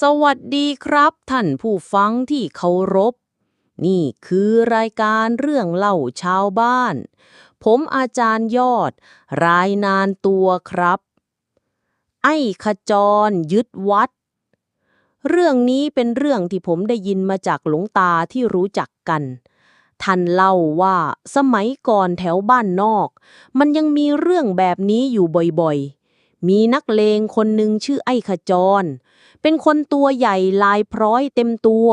สวัสดีครับ ท่านผู้ฟังที่เคารพ นี่คือรายการเรื่องเล่าชาวบ้าน ผมอาจารย์ยอด รายนานตัวครับ ไอ้ขจรยึดวัด เรื่องนี้เป็นเรื่องที่ผมได้ยินมาจากหลวงตาที่รู้จักกัน ท่านเล่าว่าสมัยก่อนแถวบ้านนอก มันยังมีเรื่องแบบนี้อยู่บ่อยๆ มีนักเลงคนหนึ่งชื่อไอ้ขจร เป็นคนตัวใหญ่ลายพร้อยเต็มตัว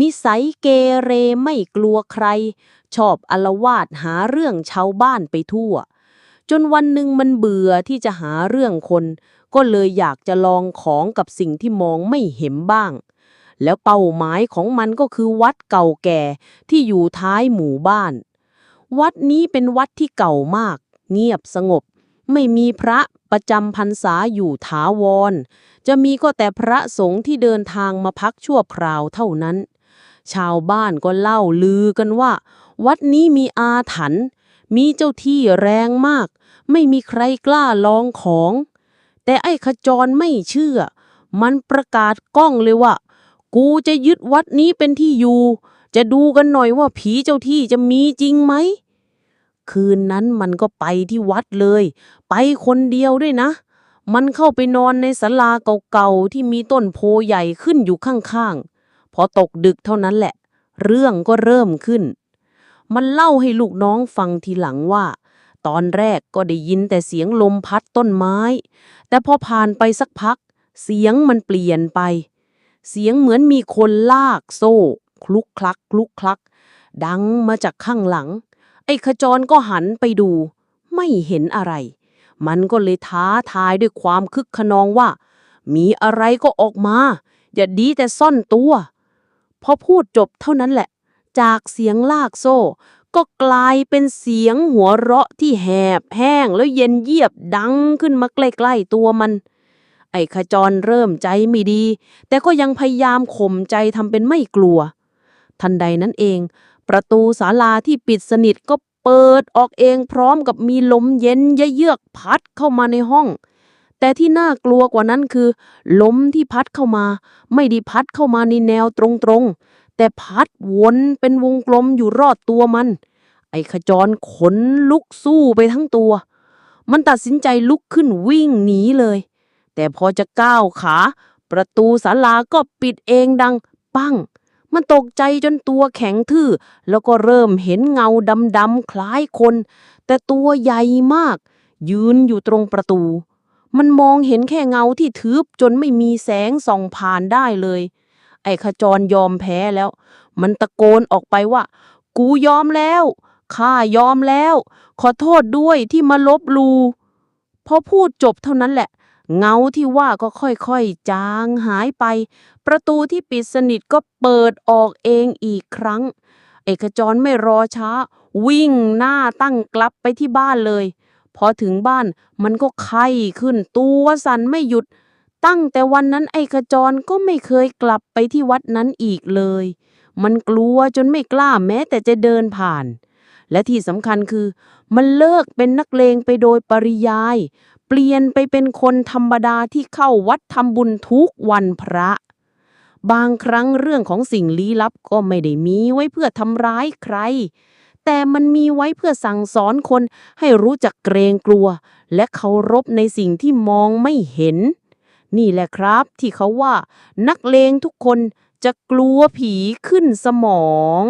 นิสัยเกเรไม่กลัวใคร ชอบอลวาดหาเรื่องชาวบ้านไปทั่ว จนวันหนึ่งมันเบื่อที่จะหาเรื่องคน ก็เลยอยากจะลองของกับสิ่งที่มองไม่เห็นบ้าง แล้วเป้าหมายของมันก็คือวัดเก่าแก่ที่อยู่ท้ายหมู่บ้าน วัดนี้เป็นวัดที่เก่ามาก เงียบสงบ ไม่มีพระประจำพรรษาอยู่ถาวร จะมีก็แต่พระสงฆ์ที่เดินทางมาพักชั่วคราวเท่านั้น ชาวบ้านก็เล่าลือกันว่า วัดนี้มีอาถรรพ์มีเจ้าที่แรงมาก ไม่มีใครกล้าลองของ แต่ไอ้ขจรไม่เชื่อ มันประกาศก้องเลยว่า กูจะยึดวัดนี้เป็นที่อยู่ จะดูกันหน่อยว่าผีเจ้าที่จะมีจริงไหม คืนนั้นมันก็ไปที่วัดเลย ไปคนเดียวด้วยนะ มันเข้าไปนอนในศาลาเก่าๆที่มีต้นโพใหญ่ขึ้นอยู่ข้างๆ พอตกดึกเท่านั้นแหละ เรื่องก็เริ่มขึ้น มันเล่าให้ลูกน้องฟังทีหลังว่า ตอนแรกก็ได้ยินแต่เสียงลมพัดต้นไม้ แต่พอผ่านไปสักพัก เสียงมันเปลี่ยนไป เสียงเหมือนมีคนลากโซ่ คลุกคลัก คลุกคลัก ดังมาจากข้างหลัง อ้ขจรก็หันไปดู ไม่เห็นอะไร มันก็เลยท้าทายด้วยความคึกขนองว่า มีอะไรก็ออกมา อย่าดีแต่ซ่อนตัว พอพูดจบเท่านั้นแหละ จากเสียงลากโซ่ ก็กลายเป็นเสียงหัวเราะที่แหบแห้งแล้วเย็นเยียบดังขึ้นมาใกล้ๆตัวมันไอ้ขจรเริ่มใจไม่ดี แต่ก็ยังพยายามข่มใจทำเป็นไม่กลัว ทันใดนั้นเอง ประตูศาลาที่ปิดสนิทก็ เปิดออกเองพร้อมกับมีลมเย็นเยือกพัดเข้ามาในห้อง แต่ที่น่ากลัวกว่านั้นคือ ลมที่พัดเข้ามา ไม่ได้พัดเข้ามาในแนวตรงๆ แต่พัดวนเป็นวงกลมอยู่รอดตัวมัน ไอ้ขจรขนลุกสู้ไปทั้งตัว มันตัดสินใจลุกขึ้นวิ่งหนีเลย แต่พอจะก้าวขา ประตูศาลาก็ปิดเองดัง ปั้ง มันตกใจจนตัวแข็งทื่อ แล้วก็เริ่มเห็นเงาดำๆคล้ายคน แต่ตัวใหญ่มาก ยืนอยู่ตรงประตู มันมองเห็นแค่เงาที่ทึบจนไม่มีแสงส่องผ่านได้เลย ไอ้ขจรยอมแพ้แล้ว มันตะโกนออกไปว่า กูยอมแล้วข้ายอมแล้ว ขอโทษด้วยที่มาลบลูพอพูดจบเท่านั้นแหละ เงาที่ว่าก็ค่อยๆ จางหายไป ประตูที่ปิดสนิทก็เปิดออกเองอีกครั้ง เอกจรไม่รอช้า วิ่งหน้าตั้งกลับไปที่บ้านเลย พอถึงบ้านมันก็ไข้ขึ้นตัวสั่นไม่หยุด ตั้งแต่วันนั้นไอ้ขจรก็ไม่เคยกลับไปที่วัดนั้นอีกเลย มันกลัวจนไม่กล้าแม้แต่จะเดินผ่านและที่สำคัญคือ มันเลิกเป็นนักเลงไปโดยปริยาย ปลี่ยนไปเป็นคนธรรมดาที่เข้าวัดทำบุญทุกวันพระ บางครั้งเรื่องของสิ่งลี้ลับก็ไม่ได้มีไว้เพื่อทำร้ายใคร แต่มันมีไว้เพื่อสั่งสอนคนให้รู้จักเกรงกลัว และเคารพในสิ่งที่มองไม่เห็น นี่แหละครับที่เขาว่า นักเลงทุกคนจะกลัวผีขึ้นสมอง